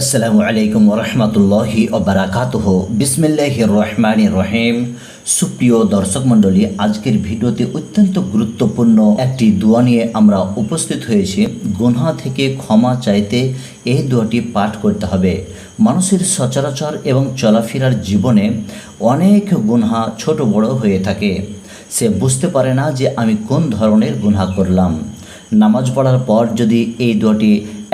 আসসালামু আলাইকুম রহমতুল্লাহি ওবরাকাতুহ। বিসমিল্লাহ রহমান রহিম। সুপ্রিয় দর্শক মণ্ডলী, আজকের ভিডিওতে অত্যন্ত গুরুত্বপূর্ণ একটি দোয়া নিয়ে আমরা উপস্থিত হয়েছি। গুনহা থেকে ক্ষমা চাইতে এই দোয়াটি পাঠ করতে হবে। মানুষের সচরাচর এবং চলাফেরার জীবনে অনেক গুনহা ছোট বড় হয়ে থাকে। সে বুঝতে পারে না যে আমি কোন ধরনের গুনহা করলাম। নামাজ পড়ার পর যদি এই দোয়াটি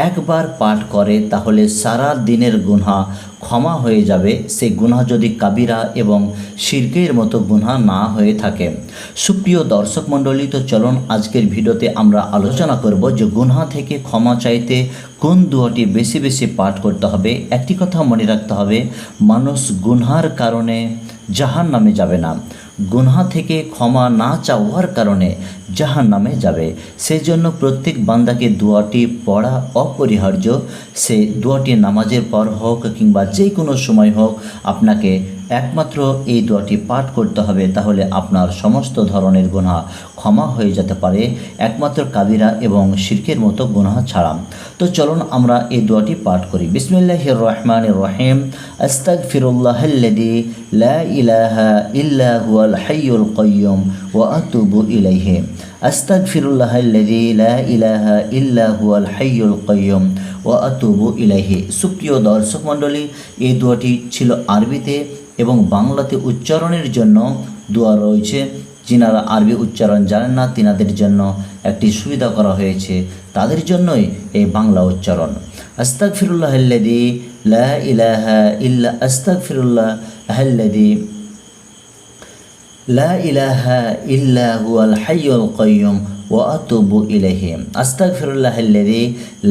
একবার পাঠ করে তাহলে সারা দিনের গুনহা ক্ষমা হয়ে যাবে। সেই গুনহা যদি কাবিরা এবং শিরকের মতো গুনহা না হয়ে থাকে। সুপ্রিয় দর্শক মণ্ডলী, তো চলুন আজকের ভিডিওতে আমরা আলোচনা করব যে গুনহা থেকে ক্ষমা চাইতে কোন দুয়াটি বেশি বেশি পাঠ করতে হবে। একটি কথা মনে রাখতে হবে, মানুষ গুনহার কারণে জাহান নামে যাবে না। গুনহা থেকে ক্ষমা না চাওয়ার কারণে জাহান নামে যাবে। সেই জন্য প্রত্যেক বান্দাকে দোয়াটি পড়া অপরিহার্য। সে দোয়াটি নামাজের পর হোক কিংবা যে কোনো সময় হোক, আপনাকে একমাত্র এই দোয়াটি পাঠ করতে হবে, তাহলে আপনার সমস্ত ধরনের গুনাহ ক্ষমা হয়ে যেতে পারে। একমাত্র কাবিরা এবং শিরকের মতো গুনাহ ছাড়া। তো চলুন আমরা এই দোয়াটি পাঠ করি। বিসমিল্লাহ রহমান রহিম। আস্তাক ফিরুল্লাহল্লাদি লা ইলাহা ইল্লা হুয়াল হাইয়ুল কয়্যুম ওয়া আতুবু ইলাইহি। ইলাহা সুপ্রিয় দর্শক মণ্ডলী, এই দোয়াটি ছিল আরবিতে এবং বাংলাতে উচ্চারণের জন্য দোয়া রয়েছে। যিনারা আরবি উচ্চারণ জানেন না, তিনাদের জন্য একটি সুবিধা করা হয়েছে। তাদের জন্যই এই বাংলা উচ্চারণ। আস্তাগফিরুল্লাহাল্লাযী লা ইলাহা ইল্লা আস্তাগফিরুল্লাহাল্লাযী লা ইলাহা ইল্লা হুয়াল হাইয়ুল কাইয়্যুম ওয়া আতুবু ইলাইহি। আস্তাগফিরুল্লাহাল্লাযী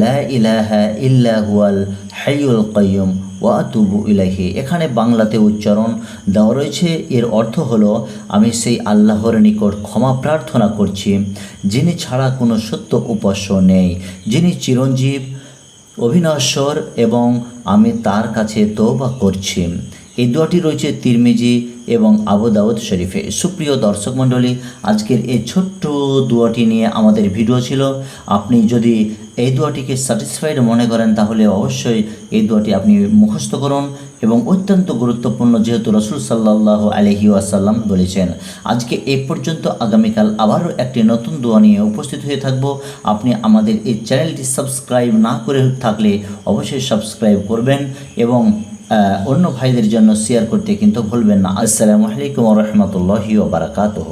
লা ইলাহা ইল্লা হুয়াল হাইয়ুল কাইয়্যুম ওয়া আতুবু ইলাইহি। এখানে বাংলাতে উচ্চারণ দেওয়া রয়েছে। এর অর্থ হলো, আমি সেই আল্লাহর নিকট ক্ষমা প্রার্থনা করছি, যিনি ছাড়া কোনো সত্য উপাস্য নেই, যিনি চিরঞ্জীব, অভিনশ্বর এবং আমি তার কাছে তৌবা করছি। এই দোয়াটি রয়েছে তিরমিজি এবং আবু দাউদ শরীফে। সুপ্রিয় দর্শক মণ্ডলী, আজকের এই ছোট্ট দোয়াটি নিয়ে আমাদের ভিডিও ছিল। আপনি যদি এই দোয়াটিকে স্যাটিসফাইড মনে করেন, তাহলে অবশ্যই এই দোয়াটি আপনি মুখস্থ করুন এবং অত্যন্ত গুরুত্বপূর্ণ, যেহেতু রসুল সাল্লাহ আলহি আসাল্লাম বলেছেন, আজকে এ পর্যন্ত আগামীকাল আবারও একটি নতুন দোয়া নিয়ে উপস্থিত হয়ে থাকব। আপনি আমাদের এই চ্যানেলটি সাবস্ক্রাইব না করে থাকলে অবশ্যই সাবস্ক্রাইব করবেন এবং অন্য ভাইদের জন্য শেয়ার করতে কিন্তু ভুলবেন না। আসসালামু আলাইকুম রহমতুল্লাহি ওবরাকাতহ